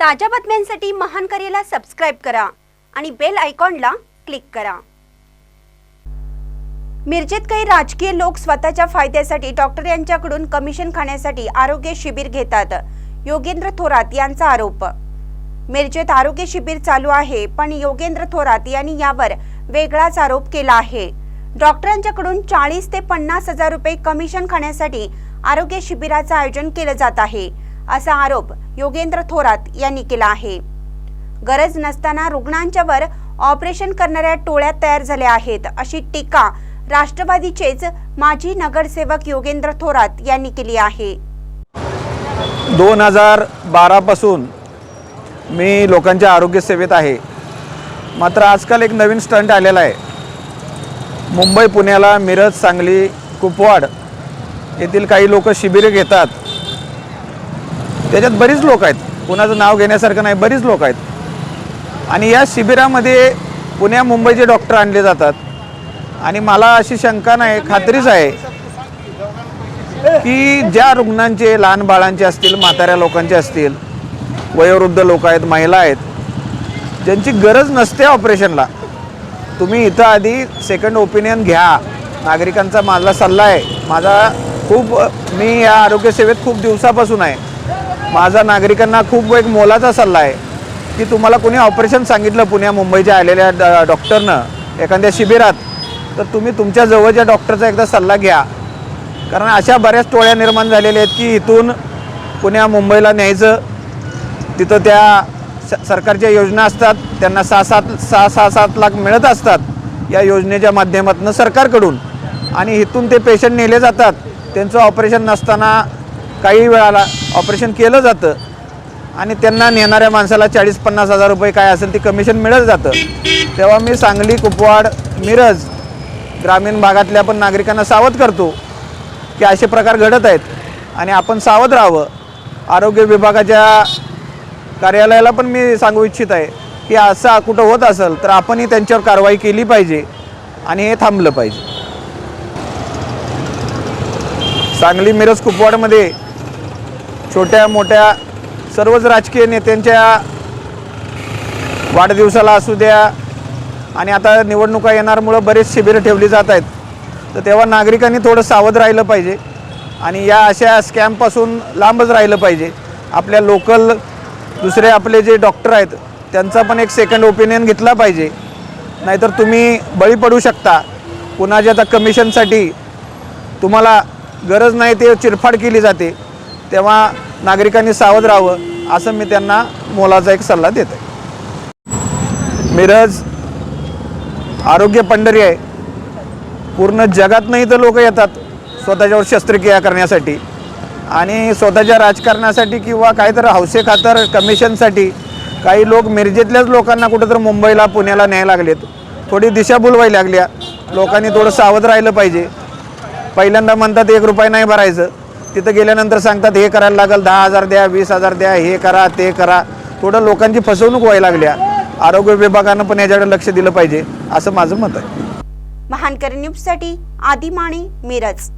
ताज्या बातम्यांसाठी महान करेला सबस्क्राईब करा आणि बेल आयकॉनला क्लिक करा. मिरजेत काही राजकीय लोक स्वतःच्या फायद्यासाठी डॉक्टर यांच्याकडून कमिशन खाण्यासाठी आरोग्य शिबिर घेतात योगेंद्र थोरात यांचा आरोप. मिरजेत आरोग्य शिबिर चालू आहे पण योगेंद्र थोरात यांनी यावर वेगळाच आरोप केला आहे. डॉक्टरांच्याकडून चाळीस ते पन्नास हजार रुपये कमिशन खाण्यासाठी आरोग्य शिबिराचं आयोजन केलं जात आहे. असा आरोप योगेंद्र थोरात यांनी केला आहे. गरज नसताना रुग्णांच्यावर ऑपरेशन करणाऱ्या टोळ्या तयार झाल्या आहेत अशी टीका राष्ट्रवादीचेच माजी नगरसेवक योगेंद्र थोरात यांनी केली आहे. दोन हजार बारापासून मी लोकांच्या आरोग्य सेवेत आहे. मात्र आजकाल एक नवीन स्टंट आलेला आहे. मुंबई पुण्याला मिरज सांगली कुपवाड येथील काही लोक शिबिरे घेतात. त्याच्यात बरीच लोक आहेत. कुणाचं नाव घेण्यासारखं नाही बरीच लोक आहेत. आणि या शिबिरामध्ये पुण्या मुंबईचे डॉक्टर आणले जातात. आणि मला अशी शंका नाही खात्रीच आहे की ज्या रुग्णांचे लहान बाळांचे असतील म्हाताऱ्या लोकांचे असतील वयोवृद्ध लोक आहेत महिला आहेत ज्यांची गरज नसते ऑपरेशनला. तुम्ही इथं आधी सेकंड ओपिनियन घ्या. नागरिकांचा माझा सल्ला आहे. माझा खूप मी या आरोग्यसेवेत खूप दिवसापासून आहे. माझा नागरिकांना खूप एक मोलाचा सल्ला आहे की तुम्हाला कोणी ऑपरेशन सांगितलं पुण्या मुंबईच्या आलेल्या ड डॉक्टरनं एखाद्या शिबिरात तर तुम्ही तुमच्या जवळच्या डॉक्टरचा एकदा सल्ला घ्या. कारण अशा बऱ्याच टोळ्या निर्माण झालेल्या आहेत की इथून पुण्या मुंबईला न्यायचं तिथं त्या स सरकारच्या योजना असतात त्यांना सहा सात सहा सहा सात लाख मिळत असतात या योजनेच्या माध्यमातून सरकारकडून. आणि इथून ते पेशंट नेले जातात त्यांचं ऑपरेशन नसताना काही वेळाला ऑपरेशन केलं जातं आणि त्यांना नेणाऱ्या माणसाला चाळीस पन्नास हजार रुपये काय असेल ते कमिशन मिळत जातं. तेव्हा मी सांगली कुपवाड मिरज ग्रामीण भागातल्या पण नागरिकांना सावध करतो की असे प्रकार घडत आहेत आणि आपण सावध राहावं. आरोग्य विभागाच्या कार्यालयाला पण मी सांगू इच्छित आहे की असं कुठं होत असेल तर आपणही त्यांच्यावर कारवाई केली पाहिजे आणि हे थांबलं पाहिजे. सांगली मिरज कुपवाडमध्ये छोट्या मोठ्या सर्वच राजकीय नेत्यांच्या वाढदिवसाला असू द्या आणि आता निवडणुका येणारमुळं बरेच शिबिरं ठेवली जात आहेत. तर तेव्हा नागरिकांनी थोडं सावध राहिलं पाहिजे आणि या अशा स्कॅमपासून लांबच राहिलं पाहिजे. आपल्या लोकल दुसरे आपले जे डॉक्टर आहेत त्यांचा पण एक सेकंड ओपिनियन घेतला पाहिजे. नाहीतर तुम्ही बळी पडू शकता. कुणाच्या आता कमिशनसाठी तुम्हाला गरज नाही ते चिरफाड केली जाते. तेव्हा नागरिकांनी सावध राहावं असं मी त्यांना मोलाचा एक सल्ला देत आहे मिरज आरोग्य पंढरी आहे. पूर्ण जगात नाही तर लोक येतात स्वतःच्यावर शस्त्रक्रिया करण्यासाठी. आणि स्वतःच्या राजकारणासाठी किंवा काहीतरी हौसे खातर कमिशनसाठी काही लोक मिरजेतल्याच लोकांना कुठंतरी मुंबईला पुण्याला न्यायला लागलेत. थोडी दिशाभूल व्हायला लागल्या. लोकांनी थोडं सावध राहिलं पाहिजे. पहिल्यांदा म्हणतात एक रुपये नाही भरायचं. तिथं गेल्यानंतर सांगतात हे करायला लागेल दहा हजार द्या वीस हजार द्या हे करा ते करा. थोडं लोकांची फसवणूक व्हायला लागल्या. आरोग्य विभागानं पण याच्याकडे लक्ष दिलं पाहिजे असं माझं मत आहे. महानकर न्यूजसाठी आदी माने मिरज.